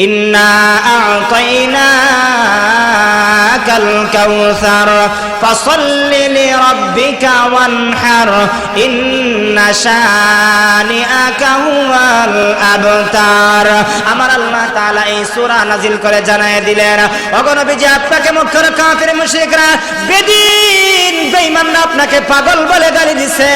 إنا أعطيناك الكوثر فصل لربك وانحر إن شانئك هو الأبتر আমার আল্লাহ তাআলা এই সূরা নাজিল করে জানায় দিলেন অগণবীজি আপনাকে মুখর কাফির মুশরিকরা বেদিন বেঈমানরা আপনাকে পাগল বলে গালি দিছে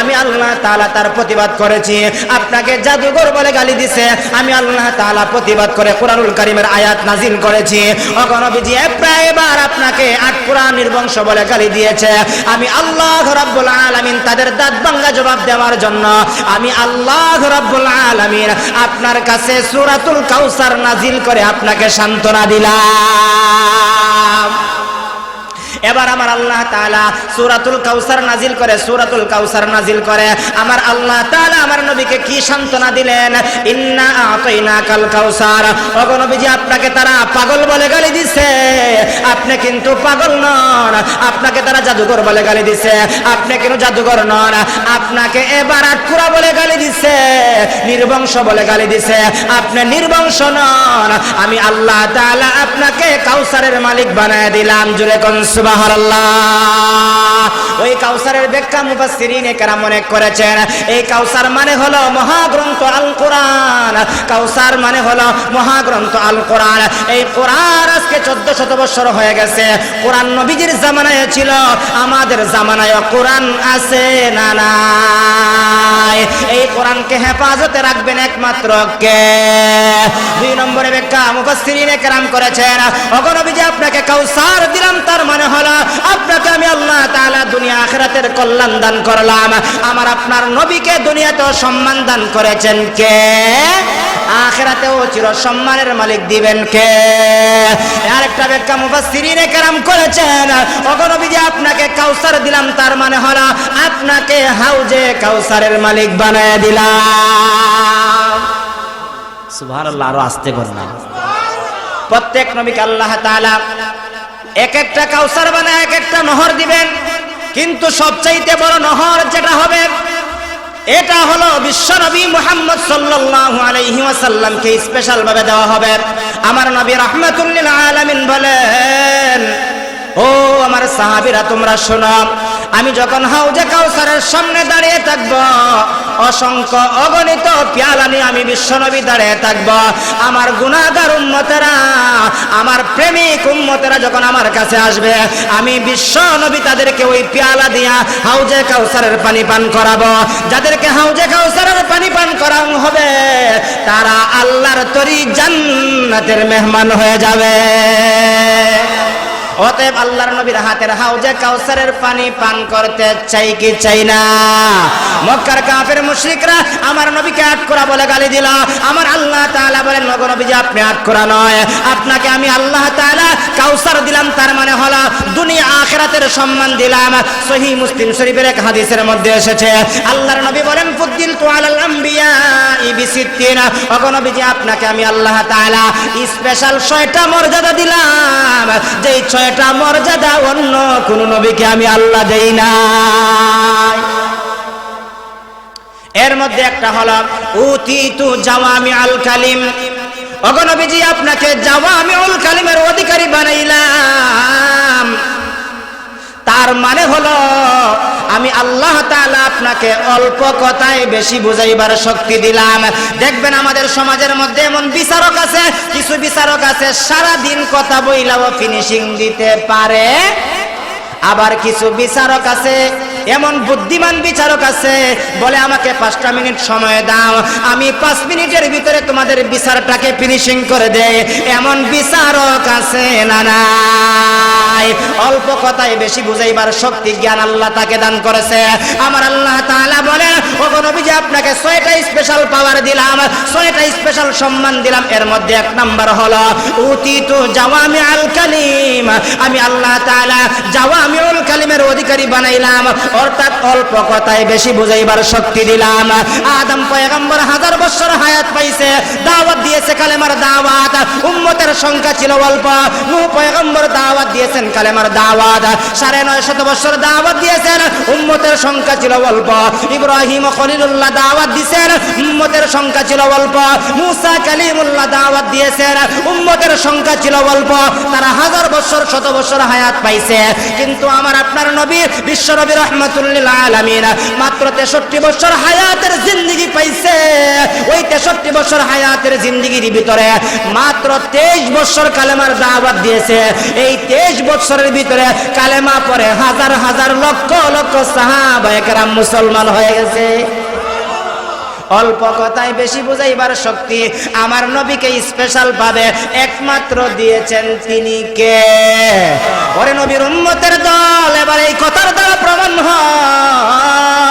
আমি আল্লাহ তাআলা তার প্রতিবাদ করেছি আপনাকে জাদুঘর বলে গালি দিছে আমি আল্লাহ তাআলা প্রতিবাদ করে কোরআনুল কারীমের আয়াত নাজিল করেছি অগণবীজি প্রায় বার আপনাকে আট কোরআন নির্বংশ বলে গালি দিয়েছে। আমি আল্লাহ রাব্বুল আলামিন তাদের দাঁত ভাঙ্গা জবাব দেওয়ার জন্য আমি আল্লাহ রাব্বুল আলামিন আপনার কাছে সূরাতুল কাউসার নাজিল করে আপনাকে সান্ত্বনা দিলাম। এবার আমার আল্লাহ তাআলা সূরাতুল কাউসার নাজিল করে, সূরাতুল কাউসার নাজিল করে। আমার আল্লাহ তাআলা আমার নবীকে কি সান্ত্বনা দিলেন? ইন্না আতাইনাকাল কাউসার ওগো নবীজি, আপনাকে তারা পাগল বলে গালি দিছে। আপনি কিন্তু পাগল নন। আপনাকে তারা জাদুঘর বলে গালি দিছে। আপনি কিন্তু জাদুঘর নন। আপনাকে এবার আটকুরা বলে গালি দিছে। নির্বংশ বলে গালি দিছে। আপনি নির্বংশ নন। আমি আল্লাহ তাআলা আপনাকে কাউসারের মালিক বানায় দিলাম। জুড়ে সুবহানাল্লাহ। ওই কাউসারের ব্যাখ্যা করেছেন। এই কাউসার মানে হলো মহাগ্রন্থ আল কোরআন কাউসার মানে হলো মহাগ্রন্থ আল কোরআন এই কোরআন আজকে চোদ্দ শত বছর হয়ে গেছে। কোরআন নবীজির জামানায় ছিল, আমাদের জামানায় কোরআন আছে না নাই? এই কোরআনকে হেফাজতে রাখবেন একমাত্র কে? দুই নম্বরে ব্যাখ্যা মুফাসসিরিনে কেরাম করেছেন। অগনবীজি আপনাকে কাউসার দিলাম, তার মানে হলো আপনাকে আমি আল্লাহ তাআলা দুনিয়া আখিরাতের কল্যাণ দান করলাম। আমার আপনার নবীকে দুনিয়াতেও সম্মান দান করেছেন কে? আখিরাতেও চির সম্মানের মালিক দিবেন কে? আরেকটা ব্যাখ্যা মুফাসসিরিনে কেরাম করেছেন। অগনবীজি আপনাকে কাউসার দিলাম, তার মানে হলো আপনাকে হাউজে কাউসারের মালিক বানায় দিলাম। সুবহানাল্লাহ, আরও আসতে করলাম প্রত্যেক নবীকে আল্লাহ তাআলা এক একটা কাউসার বানায়, এক একটা নহর দিবেন। কিন্তু সবচাইতে বড় নহর যেটা হবে, এটা হলো বিশ্ব নবী মোহাম্মদ সাল্লাল্লাহু আলাইহি ওয়াসাল্লামকে স্পেশাল ভাবে দেওয়া হবে। আমার নবী রাহমাতুল্লিল আলামিন বলেন ও আমার সাহাবীরা, তোমরা শোনো, আমি যখন হাউজে কাউসারের সামনে দাঁড়িয়ে থাকব, অসংখ্য অগণিত পেয়ালা নিয়ে আমি বিশ্বনবী দাঁড়িয়ে থাকব। আমার গুণাগার উম্মতেরা, আমার প্রেমিক উম্মতেরা যখন আমার কাছে আসবে, আমি বিশ্বনবী তাদেরকে ওই পেয়ালা দিয়া হাউজে কাউসারের পানি পান করাবো। যাদেরকে হাউজে কাউসারের পানি পান করানো হবে, তারা আল্লাহর তরি জান্নাতের মেহমান হয়ে যাবে। অতএব আল্লাহর নবীর হাতের হাউজে কাউসারের পানি পান করতে চাই কি চাই না? মক্কার কাফের মুশরিকরা আমার নবীকে আট করা বলে গালি দিল। আমার আল্লাহ তাআলা বলেন নগর নবী যে আপনি আট করা নয়। আপনাকে আমি আল্লাহ তাআলা কাউসার দিলাম, তার মানে হলো দুনিয়া আখিরাতের সম্মান দিলাম। সহি মুসলিম শরীফের এক হাদিসের মধ্যে এসেছে, আল্লাহর নবী বলেন ফুদ্দিল তু আলাল আম্বিয়া বিসিত্তিন। ওগো নবীজি, আপনাকে আমি আল্লাহ তাআলা স্পেশাল ছয়টা মর্যাদা দিলাম। যেই ছয়টা মর্যাদা অন্য কোন নবীকে আমি আল্লাহ দেই না এর মধ্যে একটা হলো উতি তু জামি আল কালিম। অগনবীজি আপনাকে জাওয়ামি আল কালিমের অধিকারী বানাইলাম। তার মানে হলো, আমি আল্লাহ তালা আপনাকে অল্প কথায় বেশি বুঝাইবার শক্তি দিলাম। দেখবেন আমাদের সমাজের মধ্যে এমন বিচারক আছে, কিছু বিচারক আছে সারা দিন কথা বইলাও ফিনিশিং দিতে পারে। আবার কিছু বিচারক আছে এমন বুদ্ধিমান বিচারক আছে, বলে আমাকে পাঁচটা মিনিট সময় দাও। আমি পাঁচ মিনিটের ভিতরে তোমাদের বিচারটাকে ফিনিশিং করে দেয় এমন বিচারক আছে, না, নাই। অল্প কথায় বেশি বুঝাইবার শক্তি জ্ঞান আল্লাহ তাকে দান করেছে। আমার আল্লাহ তাআলা বলে ও নবী যে আপনাকে ছয়টা স্পেশাল পাওয়ার দিলাম, ছয়টা স্পেশাল সম্মান দিলাম। এর মধ্যে এক নাম্বার হলো, উতিতু জাওয়ামি আল কালিম। আমি আল্লাহ তাআলা জাওয়ামিউল কালিমের অধিকারী বানাইলাম। অর্থাৎ অল্প কথায় বেশি বুঝাইবার শক্তি দিলাম। আদম পয়গম্বর হাজার বছর হায়াত পাইছে, দাওয়াত দিয়েছে কালেমার দাওয়াত। উম্মতের সংখ্যা ছিল অল্প। নূহ পয়গম্বর দাওয়াত দিয়েছেন কালেমার দাওয়াত। সাড়ে নয় শত বছর দাওয়াত দিয়েছেন, উম্মতের সংখ্যা ছিল অল্প। ইব্রাহিম খলিলুল্লাহ দাওয়াত দিয়েছেন উম্মতের সংখ্যা ছিল অল্প। মুসা কালিমুল্লাহ দাওয়াত দিয়েছেন, উম্মতের সংখ্যা ছিল অল্প। তারা হাজার বছর, শত বছর হায়াত পাইছে। কিন্তু আমার আপনার নবী বিশ্ব নবী মাত্র তেষট্টি বছর হায়াতের পাইছে। ওই তেষট্টি বছর হায়াতের জিন্দিগির ভিতরে মাত্র তেইশ বছর কালেমার দাওয়াত দিয়েছে। এই তেইশ বছরের ভিতরে কালেমা পরে হাজার হাজার লক্ষ লক্ষ সাহাবায়করাম মুসলমান হয়ে গেছে। অল্প কথায় বেশি বুঝাইবার শক্তি আমার নবীকে স্পেশাল ভাবে একমাত্র দিয়েছেন তিনি কে? ওরে নবীর উম্মতের দল, এবার এই কথার দ্বারা প্রমাণ হয়।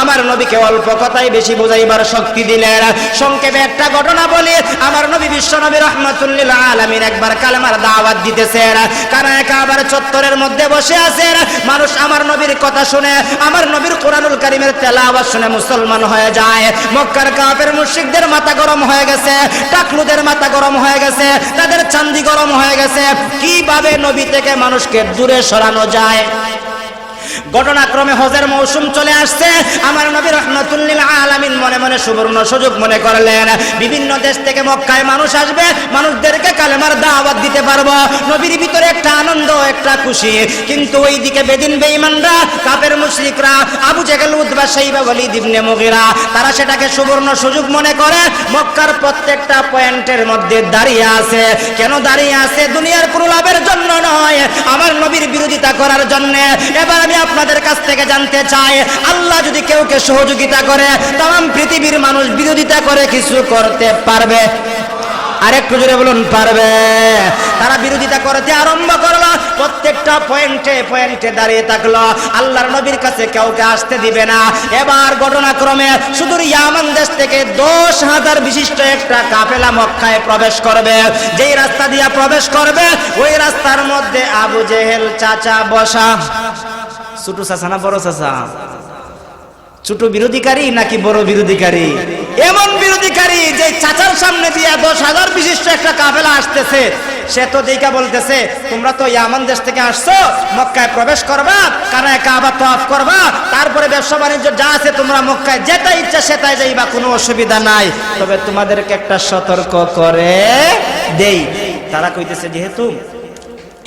আমার নবীকে অল্প কথায় বেশি বুঝাইবার শক্তি দিলেন। সংক্ষেপে একটা ঘটনা বলি, আমার নবী বিশ্ব নবী রহমতুল্লিল আলমিন একবার কালেমার দাওয়াত দিতেছেন। কারণ একাবার চত্বরের মধ্যে বসে আছেন। মানুষ আমার নবীর কথা শুনে, আমার নবীর কোরআনুল কারিমের তেলাওয়াত শুনে মুসলমান হয়ে যায়। মক্কার কাফের মুশিকদের মাথা গরম হয়ে গেছে, টাকলুদের মাথা গরম হয়ে গেছে, তাদের চান্দি গরম হয়ে গেছে। কীভাবে নবী থেকে মানুষকে দূরে সরানো যায়? ঘটনাক্রমে হজের মৌসুম চলে আসছে। আমার নবী রহমতুল্লিল আলামিন মনে মনে সুবর্ণ সুযোগ মনে করলেন। বিভিন্ন দেশ থেকে মক্কায় মানুষ আসবে, মানুষদেরকে কালেমার দাওয়াত দিতে পারব। নবীর ভিতরে একটা আনন্দ, একটা খুশি। কিন্তু ওইদিকে বেদিন বেঈমানরা কাপের মুশরিকরা, আবু জেগেল উদ্বা সাইবা ওয়ালিদ ইবনে মুগিরা, তারা সেটাকে সুবর্ণ সুযোগ মনে করে মক্কার প্রত্যেকটা পয়েন্টের মধ্যে দাঁড়িয়ে আছে। কেন দাঁড়িয়ে আছে? দুনিয়ার কোনো লাভের জন্য নয়। আমার নবীর বিরোধিতা করার জন্য। এবার আমি আপনাদের কাছ থেকে জানতে চাই, আল্লাহ যদি কেউকে সহযোগিতা করে, তাম পৃথিবীর মানুষ বিরোধিতা করে কিছু করতে পারবে? আরেকটু জোরে বলুন, পারবে। তারা বিরোধিতা করতে আরম্ভ করল, প্রত্যেকটা পয়েন্টে পয়েন্টে দাঁড়িয়ে থাকল। আল্লাহর নবীর কাছে কাউকে আসতে দিবে না। এবার ঘটনাক্রমে সুদূর ইয়ামান দেশ থেকে দশ হাজার বিশিষ্ট একটা কাফেলা মক্কায় প্রবেশ করবে। যেই রাস্তা দিয়া প্রবেশ করবে, ওই রাস্তার মধ্যে আবু জেহেল চাচা বসা। ছোট চাচা না বড় চাচা? ছোট বিরোধীকারী নাকি বড় বিরোধীকারী? এমন বিরোধীকারী যে চাচার সামনে দিয়া দশ হাজার বিশিষ্ট একটা কাফেলা আসতেছে। সে তো দেখা বলতেছে, তোমরা তো ইয়ামান দেশ থেকে আসছো, মক্কায় প্রবেশ করবা, কানায় কাবা তফ করবা, তারপরে ব্যবসা বাণিজ্য যা আছে তোমরা মক্কায় যেটা ইচ্ছা সেটাই যাইবা কোনো অসুবিধা নাই। তবে তোমাদেরকে একটা সতর্ক করে দেই। তারা কইতেছে, যেহেতু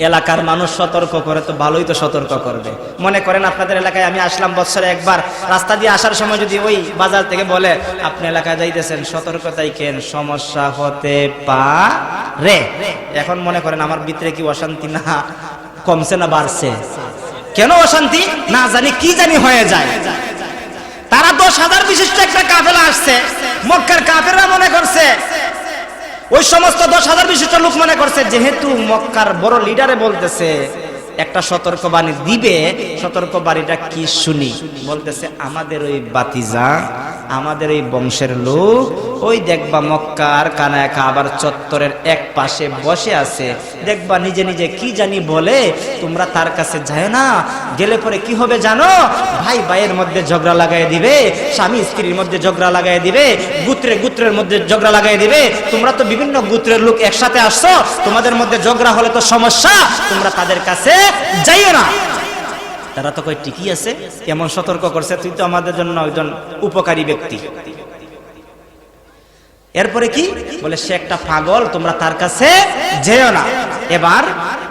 এলাকার মানুষ সতর্ক করে তো ভালোই তো সতর্ক করবে। মনে করেন আপনাদের এলাকায় আমি আসলাম বছরে একবার, রাস্তা দিয়ে আসার সময় যদি ওই বাজার থেকে বলে, আপনি এলাকায় যাইতেছেন সতর্কতাই কেন? সমস্যা হতে পারে। এখন মনে করেন আমার ভিতরে কি অশান্তি না কমছে না বাড়ছে? কেন অশান্তি? না জানি কি জানি হয়ে যায়। তারা দশ হাজার বিশিষ্ট একটা কাফেলা আসছে, মক্কার কাফেররা মনে করছে ওই সমস্ত দশ হাজার বিশিষ্ট লোক মনে করছে যেহেতু মক্কার বড় লিডারে বলতেছে একটা সতর্ক বাণী দিবে সতর্ক বাণীটা কি শুনি? বলতেছে, আমাদের ওই বাতিজা, আমাদের এই বংশের লোক, ওই দেখবা মক্কার কানায় কাবার চত্বরের এক পাশে বসে আছে। দেখবা নিজে নিজে কি জানি বলে, তোমরা তার কাছে যায় না, গেলে পরে কি হবে জানো? ভাই ভাইয়ের মধ্যে ঝগড়া লাগাই দিবে, স্বামী স্ত্রীর মধ্যে ঝগড়া লাগাই দিবে, গুত্রে গুত্রের মধ্যে ঝগড়া লাগাই দিবে। তোমরা তো বিভিন্ন গুত্রের লোক একসাথে আসছো, তোমাদের মধ্যে ঝগড়া হলে তো সমস্যা, তোমরা তাদের কাছে যাইও না। তারা তো কই ঠিকই আছে, কেমন সতর্ক করছে, তুই তো আমাদের জন্য একজন উপকারী ব্যক্তি। এরপরে কি? বলে, সে একটা পাগল, তোমরা তার কাছে যেও না। এবার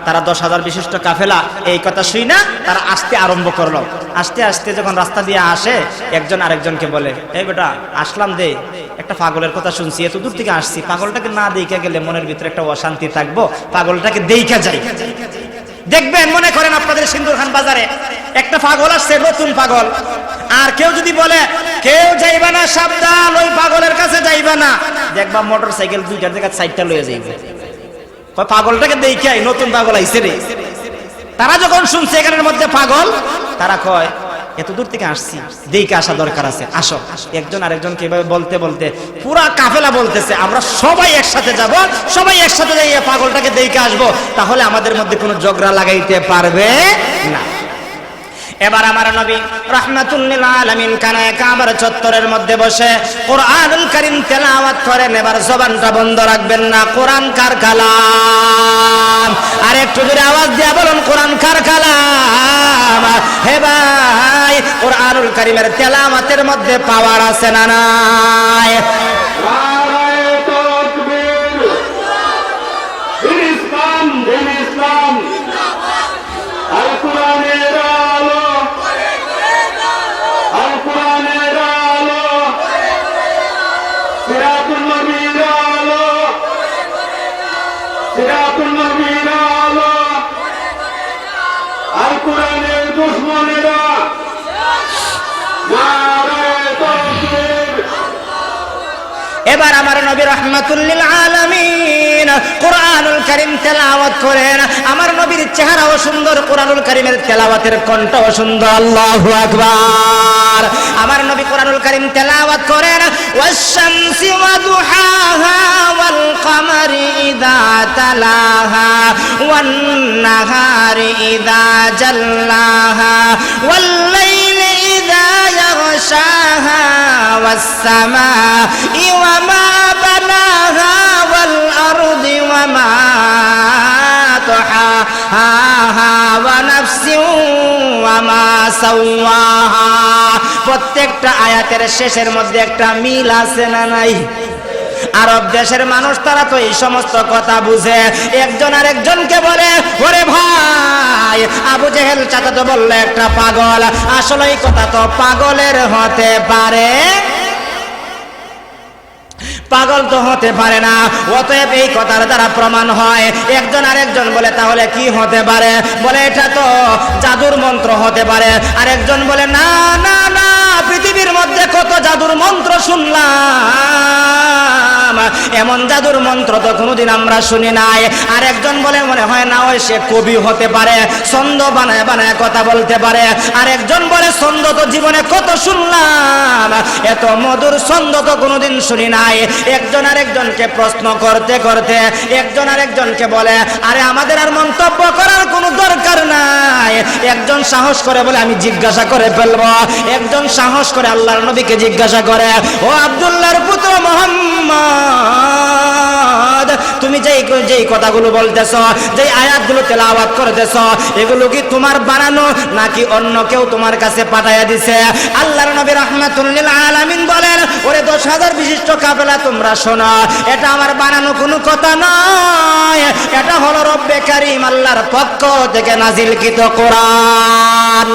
তারা দশ হাজার বিশিষ্ট কাফেলা, এই কথা শুই না, তারা আসতে আরম্ভ করল। আসতে আসতে যখন রাস্তা দিয়ে আসে, একজন আরেকজনকে বলে, এই বেটা, আসলাম দে, একটা পাগলের কথা শুনছি, এত দূর থেকে আসছি, পাগলটাকে না দেখে গেলে মনের ভিতরে একটা অশান্তি থাকব, পাগলটাকে দেখা যাই। দেখবেন, মনে করেন আপনাদের সিন্দুর খান বাজারে একটা পাগল আসছে, নতুন পাগল। আর কেউ যদি বলে, কেউ যাইবা না, সাবধান, ওই পাগলের কাছে যাইবা না। দেখবা মোটর সাইকেল দুইটার জায়গা সাইডটা লয়ে যাইবে। পাগলটাকে দেখাই নতুন পাগল আইছে রে। তারা যখন শুনছে এখানের মধ্যে পাগল, তারা কয় এত দূর থেকে আসছি। দেখে আসা দরকার আছে। আসো। একজন আরেকজনকে এভাবে বলতে বলতে পুরা কাফেলা বলতেছে, আমরা সবাই একসাথে যাব, সবাই একসাথে যাই পাগলটাকে দেখে আসব। তাহলে আমাদের মধ্যে কোনো ঝগড়া লাগাইতে পারবে না। এবার আমার নবী রহমাতুল্লিল আলামিন কানায় কাবার চত্বরের মধ্যে বসে কোরআনুল কারীম তেলাওয়াত করেন। এবার জবানটা বন্ধ রাখবেন না। কোরআন কার কালাম? আর একটু জোরে আওয়াজ দিয়া বলুন, কোরআন কার কালাম? হে ভাই, কোরআনুল কারীমের তেলাওয়াতের মধ্যে পাওয়ার আছে না নাই? এবার আমার নবী রহমাতুল্লিল আলমিন কোরআনুল করিম তেলাওয়াত করেন। আমার নবীর চেহারাও সুন্দর, কোরআনুল করিমের তেলাওয়াতের কণ্ঠও সুন্দর। আল্লাহ আকবার। আমার নবী কোরআনুল করিম তেলাওয়াত করেন ওয়াশামসি ওয়া দুহাহা ওয়াল কমারি ইদা তালাহা ওয়ান নাহারি ইদা জাল্লাহা ওয়াল লাইলি ইদা ইয়াগশাহা والسماء وما بناها والأرض وما طحاها ونفس وما سواها প্রত্যেকটা আয়াতের শেষের মধ্যে একটা মিল আছে না নাই আরব দেশের মানুষ তারা তো এই সমস্ত কথা বুঝে একজন আর একজনকে বলে ওরে ভাই আবু জেহেল চাচা তো বললে একটা পাগল আসলে এই কথা তো পাগলের হতে পারে পাগল তো হতে পারে না। অতএব এই কথার দ্বারা প্রমাণ হয়, একজন আরেকজন বলে, তাহলে কি হতে পারে? বলে, এটা তো জাদুর মন্ত্র হতে পারে। আরেকজন বলে, না না না, পৃথিবীর মধ্যে কত জাদুর মন্ত্র শুনলাম। এমন জাদুর মন্ত্র তো কোনোদিন আমরা শুনি নাই। আর একজন বলে, মনে হয় না ওই সে কবি হতে পারে, ছন্দ বানায় বানায় কথা বলতে পারে। আর একজন বলে, ছন্দ তো জীবনে কত শুনলাম। এত মধুর ছন্দ তো কোনোদিন শুনি নাই। একজন আর একজনকে প্রশ্ন করতে করতে একজন আর একজনকে বলে, আরে, আমাদের আর মন্তব্য করার কোনো দরকার নাই। একজন সাহস করে বলে, আমি জিজ্ঞাসা করে ফেলব। একজন সাহস করে আল্লাহর নবীকে জিজ্ঞাসা করে, ও আব্দুল্লাহর পুত্র মোহাম্মদ, তুমি যেই যেই কথাগুলো বলতেছ, যেই আয়াতগুলো তেলাওয়াত করতেছ, এগুলো কি তোমার বানানো নাকি অন্য কেউ তোমার কাছে পাঠাইয়া দিছে? আল্লাহর নবী আলামিন বলেন, ওরে দশ হাজার বিশিষ্ট কাফেলা, তোমরা শোনা, এটা আমার বানানো কোনো কথা নয়। এটা হলো রব্বে কারিম, আল্লাহর পক্ষ থেকে নাজিলকৃত কোরআন।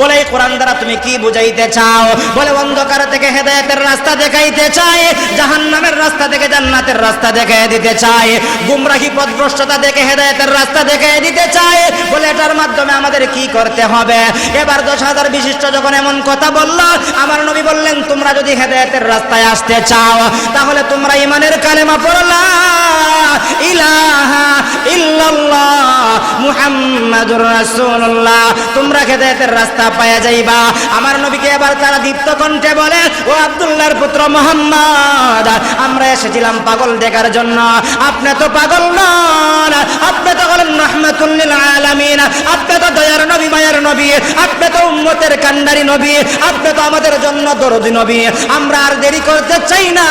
বলে, এই কোরআন দ্বারা তুমি কি বুঝাইতে চাও? বলে, অন্ধকার থেকে হেদায়েতের রাস্তা দেখাইতে চাই, জাহান্নামের রাস্তা থেকে জান্নাতের রাস্তা দেখাই দিতে চাই, গুমরাহি পথভ্রষ্টতা দেখে হেদায়েতের রাস্তা দেখাই দিতে চাই। বলে, এটার মাধ্যমে আমাদের কি করতে হবে? এবার দশ হাজার বিশিষ্ট যখন এমন কথা বলল, আমার নবী বললেন, তোমরা যদি হেদায়েতের রাস্তায় আসতে চাও, তাহলে তোমরা ইমানের কালেমা পড়লা। ইলাহা ইল্লাল্লাহ মুহাম্মাদুর রাসূলুল্লাহ। তোমরা হেদায়েতের রাস্তা যাইবা। আমার নবীকে এবার তারা দীপ্ত কণ্ঠে বলে, ও আব্দুল্লাহর পুত্র আমরা এসেছিলাম পাগল দেখার জন্য। আপনি তো পাগল নন, আপনি তো হলেন আলামিন। আপনি তো দয়ার নবী, মায়ের নবী। আপনি তো উম্মতের নবী। আপনি তো আমাদের জন্য দরদি নবী। আমরা আর দেরি করতে চাই না।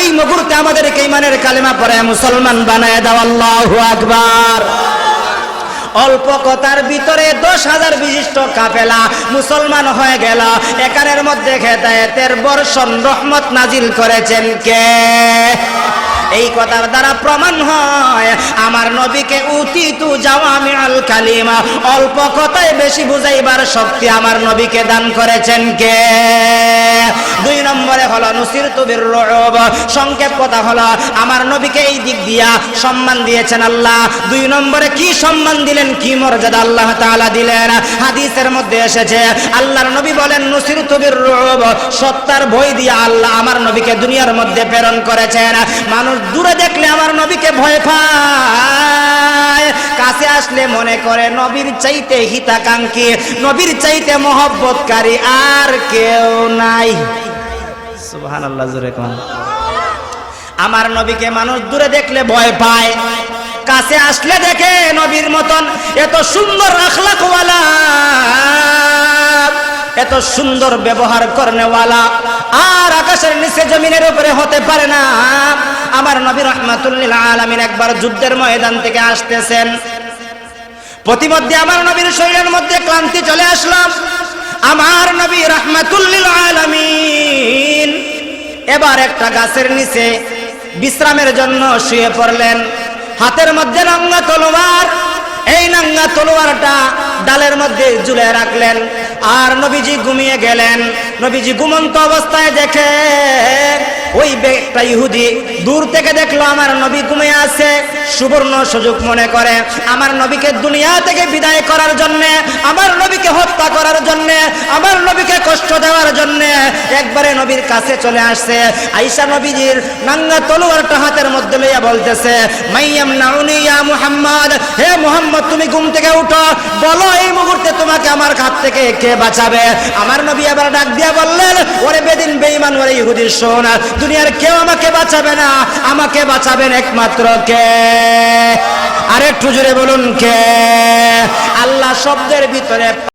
এই মুহূর্তে আমাদেরকে ইমানের কালেমা পরে মুসলমান বানায় দাও, আল্লাহু আকবার। অল্প কথার ভিতরে দশ হাজার বিশিষ্ট কাফেলা মুসলমান হয়ে গেল। একারের মধ্যে খেদায়েতের বর্ষণ রহমত নাজিল করেছেন কে? এই কথার দ্বারা প্রমাণ হয়, আমার নবীকে উতিতু জাওয়ামি আল কালিমা, অল্প কথায় বেশি বুঝাইবার শক্তি আমার নবীকে দান করেছেন কে? দুই নম্বরে হলো নুসির তুবির রব সংক্ষেপ কথা হলো, আমার নবীকে এই দিক দিয়া সম্মান দিয়েছেন আল্লাহ। দুই নম্বরে, কি সম্মান দিলেন, কি মর্যাদা আল্লাহ তাআলা দিলেন? হাদিসের মধ্যে এসেছে, আল্লাহর নবী বলেন নুসির তুবির রব সত্তার ভয় দিয়া আল্লাহ আমার নবীকে দুনিয়ার মধ্যে প্রেরণ করেছেন। মানুষ দূরে দেখলে আমার নবীকে ভয় পায়। কাছে আসলে মনে করে, নবীর চাইতে হিতাকাঙ্ক্ষী, নবীর চাইতে মহব্বতকারী আর কেউ নাই। সুবহান আল্লাহ জোরে কোন। আমার নবীকে মানুষ দূরে দেখলে ভয় পায়। কাছে আসলে দেখে নবীর মতন এত সুন্দর আখলাকওয়ালা। এত সুন্দর ব্যবহার করনেওয়ালা। আর আকাশের নিচে জমিনের উপরে হতে পারে না। আমার নবী রহমাতুল্লিল আলামিন একবার যুদ্ধের ময়দান থেকে আসতেছেন। প্রতিমধ্যে আমার নবীর শরীরের মধ্যে ক্লান্তি চলে আসলাম আমার নবী রহমাতুল্লিল আলামিন এবার একটা গাছের নিচে বিশ্রামের জন্য শুয়ে পড়লেন। হাতের মধ্যে নাঙ্গা তলোয়ার, এই নাঙ্গা তলোয়ারটা ডালের মধ্যে ঝুলে রাখলেন। আর নবীজি ঘুমিয়ে গেলেন। নবীজি ঘুমন্ত অবস্থায় দেখে ওই একটা ইহুদি দূর থেকে দেখল, আমার নবী ঘুমিয়ে আছে। সুবর্ণ সুযোগ মনে করে, আমার নবীকে দুনিয়া থেকে বিদায় করার জন্যে, আমার নবীকে হত্যা করার জন্য আমার নবীকে কষ্ট দেওয়ার জন্য একবারে নবীর কাছে চলে আসছে। আইসা নবীজির নাঙ্গা তলোয়ারটা হাতের মধ্যে লইয়া বলতেছে, মাইয়াম নাউনি ইয়া মুহাম্মদ, হে মুহাম্মদ, তুমি ঘুম থেকে উঠো। বলো এই মুহূর্তে তোমাকে আমার হাত থেকে কে বাঁচাবে? আমার নবী আবার ডাক দিয়া বললেন, ওরে বেদিন, বেঈমান, ওরে ইহুদির শোন, দুনিয়ার কেউ আমাকে বাঁচাবে না। আমাকে বাঁচাবেন একমাত্র কে? আরে একটু জোরে বলুন, কে? আল্লাহ শব্দের ভিতরে